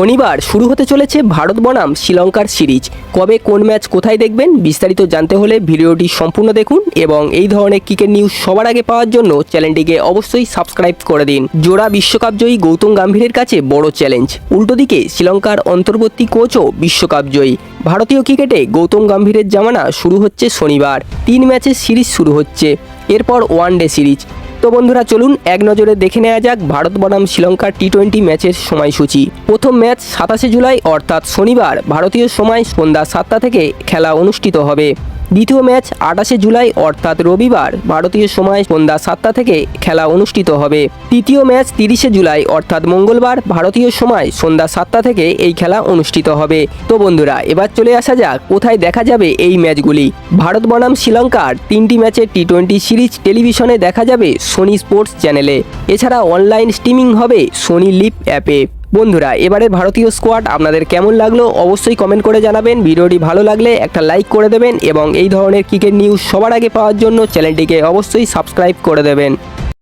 শনিবার শুরু হতে চলেছে ভারত বনাম শ্রীলঙ্কার সিরিজ। কবে কোন ম্যাচ কোথায় দেখবেন বিস্তারিত জানতে হলে ভিডিওটি সম্পূর্ণ দেখুন এবং এই ধরনের ক্রিকেট নিউজ সবার আগে পাওয়ার জন্য চ্যানেলটিকে অবশ্যই সাবস্ক্রাইব করে দিন। জোড়া বিশ্বকাপ জয়ী গৌতম গাম্ভীরের কাছে বড় চ্যালেঞ্জ। উল্টো দিকে শ্রীলঙ্কার অন্তর্বর্তী কোচও বিশ্বকাপ জয়ী। ভারতীয় ক্রিকেটে গৌতম গাম্ভীরের জামানা শুরু হচ্ছে শনিবার। তিন ম্যাচের সিরিজ শুরু হচ্ছে। এরপর ওয়ান ডে সিরিজ। তো বন্ধুরা চলুন এক নজরে দেখে নেওয়া যাক ভারত বনাম শ্রীলঙ্কার টি টোয়েন্টি ম্যাচের সময়সূচি। প্রথম ম্যাচ সাতাশে জুলাই, অর্থাৎ শনিবার, ভারতীয় সময় সন্ধ্যা সাতটা থেকে খেলা অনুষ্ঠিত হবে। দ্বিতীয় ম্যাচ আঠাশে জুলাই অর্থাৎ রবিবার ভারতীয় সময় সন্ধ্যা সাতটা থেকে খেলা অনুষ্ঠিত হবে। তৃতীয় ম্যাচ তিরিশে জুলাই অর্থাৎ মঙ্গলবার ভারতীয় সময় সন্ধ্যা সাতটা থেকে এই খেলা অনুষ্ঠিত হবে। তো বন্ধুরা, এবার চলে আসা যাক, কোথায় দেখা যাবে এই ম্যাচগুলি? ভারত বনাম শ্রীলঙ্কার তিনটি ম্যাচের টি টোয়েন্টি সিরিজ টেলিভিশনে দেখা যাবে সোনি স্পোর্টস চ্যানেলে। এছাড়া অনলাইন স্ট্রিমিং হবে সোনি লিপ অ্যাপে। বন্ধুরা, এবারে ভারতীয় স্কোয়াড আপনাদের কেমন লাগল অবশ্যই কমেন্ট করে জানাবেন। ভিডিওটি ভালো লাগলে একটা লাইক করে দেবেন এবং এই ধরনের ক্রিকেট নিউজ সবার আগে পাওয়ার জন্য চ্যানেলটিকে অবশ্যই সাবস্ক্রাইব করে দেবেন।